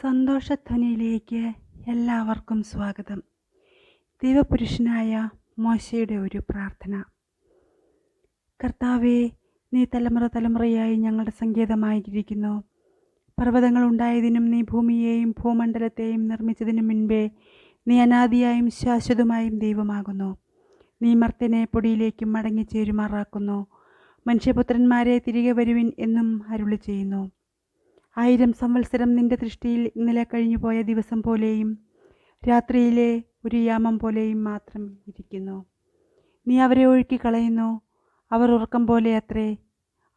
സന്തോഷധ്വനിയിലേക്ക് എല്ലാവർക്കും സ്വാഗതം. ദൈവപുരുഷനായ മോശയുടെ ഒരു പ്രാർത്ഥന. കർത്താവെ നീ തലമുറ തലമുറയായി ഞങ്ങളുടെ സങ്കേതമായിരിക്കുന്നു. പർവതങ്ങൾ ഉണ്ടായതിനും നീ ഭൂമിയെയും ഭൂമണ്ഡലത്തെയും നിർമ്മിച്ചതിനു മുൻപേ നീ അനാദിയായും ശാശ്വതമായും ദൈവമാകുന്നു. നീ മർത്തിനെ പൊടിയിലേക്കും മടങ്ങിച്ചേരുമാറാക്കുന്നു. മനുഷ്യപുത്രന്മാരെ തിരികെ വരുവിൻ എന്നും അരുളി ചെയ്യുന്നു ആയിരം സംവത്സരം നിന്റെ ദൃഷ്ടിയിൽ ഇന്നലെ കഴിഞ്ഞുപോയ ദിവസം പോലെയും രാത്രിയിലെ ഒരു യാമം പോലെയും മാത്രം ഇരിക്കുന്നു. നീ അവരെ ഒഴുക്കി കളയുന്നു അവർ ഉറക്കം പോലെ അത്രേ.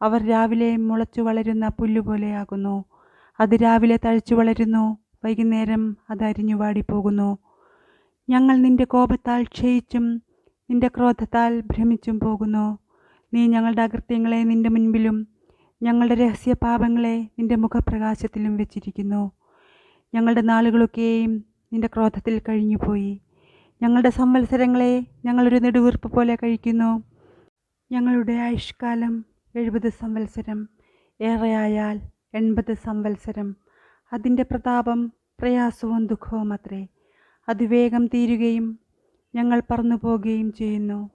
അവർ രാവിലെ മുളച്ചു വളരുന്ന പുല്ലുപോലെയാകുന്നു അത് രാവിലെ തഴച്ചു വളരുന്നു. വൈകുന്നേരം അത് അരിഞ്ഞു വാടിപ്പോകുന്നു. ഞങ്ങൾ നിന്റെ കോപത്താൽ ക്ഷയിച്ചും നിന്റെ ക്രോധത്താൽ ഭ്രമിച്ചും പോകുന്നു. നീ ഞങ്ങളുടെ അകൃത്യങ്ങളെ നിന്റെ മുൻപിലും ഞങ്ങളുടെ രഹസ്യ പാപങ്ങളെ നിന്റെ മുഖപ്രകാശത്തിലും വെച്ചിരിക്കുന്നു. ഞങ്ങളുടെ നാളുകളൊക്കെയും നിന്റെ ക്രോധത്തിൽ കഴിഞ്ഞുപോയി. ഞങ്ങളുടെ സംവത്സരങ്ങളെ ഞങ്ങളൊരു നെടുവീർപ്പ് പോലെ കഴിക്കുന്നു. ഞങ്ങളുടെ ആയുഷ്കാലം എഴുപത് സംവത്സരം. ഏറെയായാൽ എൺപത് സംവത്സരം. അതിന്റെ പ്രതാപം പ്രയാസവും ദുഃഖവും അത്രേ. അത് വേഗം തീരുകയും ഞങ്ങൾ പറന്നു പോവുകയും ചെയ്യുന്നു.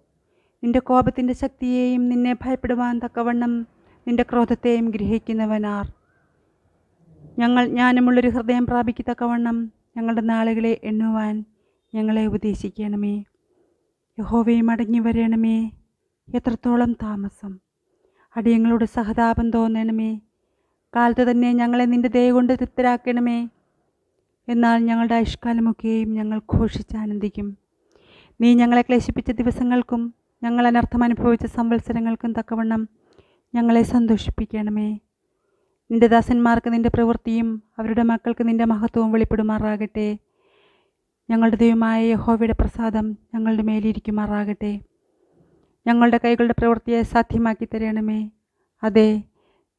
നിന്റെ കോപത്തിന്റെ ശക്തിയെയും നിന്നെ ഭയപ്പെടുവാൻ തക്കവണ്ണം നിന്റെ ക്രോധത്തെയും ഗ്രഹിക്കുന്നവനാർ. ഞങ്ങൾ ജ്ഞാനമുള്ളൊരു ഹൃദയം പ്രാപിക്കത്തക്കവണ്ണം ഞങ്ങളുടെ നാളുകളെ എണ്ണുവാൻ ഞങ്ങളെ ഉപദേശിക്കണമേ. യഹോവയും അടങ്ങി വരണമേ. എത്രത്തോളം താമസം. അടിയങ്ങളോട് സഹതാപം തോന്നണമേ. കാലത്ത് തന്നെ ഞങ്ങളെ നിന്റെ ദയ കൊണ്ട് തൃപ്തരാക്കണമേ. എന്നാൽ ഞങ്ങളുടെ ആയുഷ്കാലമൊക്കെയും ഞങ്ങൾ ഘോഷിച്ചാനന്ദിക്കും നീ ഞങ്ങളെ ക്ലേശിപ്പിച്ച ദിവസങ്ങൾക്കും ഞങ്ങൾ അനർത്ഥം അനുഭവിച്ച സംവത്സരങ്ങൾക്കും തക്കവണ്ണം ഞങ്ങളെ സന്തോഷിപ്പിക്കണമേ. നിന്റെ ദാസന്മാർക്ക് നിന്റെ പ്രവൃത്തിയും അവരുടെ മക്കൾക്ക് നിന്റെ മഹത്വവും വെളിപ്പെടുമാറാകട്ടെ. ഞങ്ങളുടെ ദൈവമായ യഹോവയുടെ പ്രസാദം ഞങ്ങളുടെ മേലിരിക്കുമാറാകട്ടെ. ഞങ്ങളുടെ കൈകളുടെ പ്രവൃത്തിയെ സാധ്യമാക്കി തരണമേ. അതെ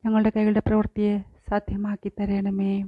ഞങ്ങളുടെ കൈകളുടെ പ്രവൃത്തിയെ സാധ്യമാക്കി തരണമേ.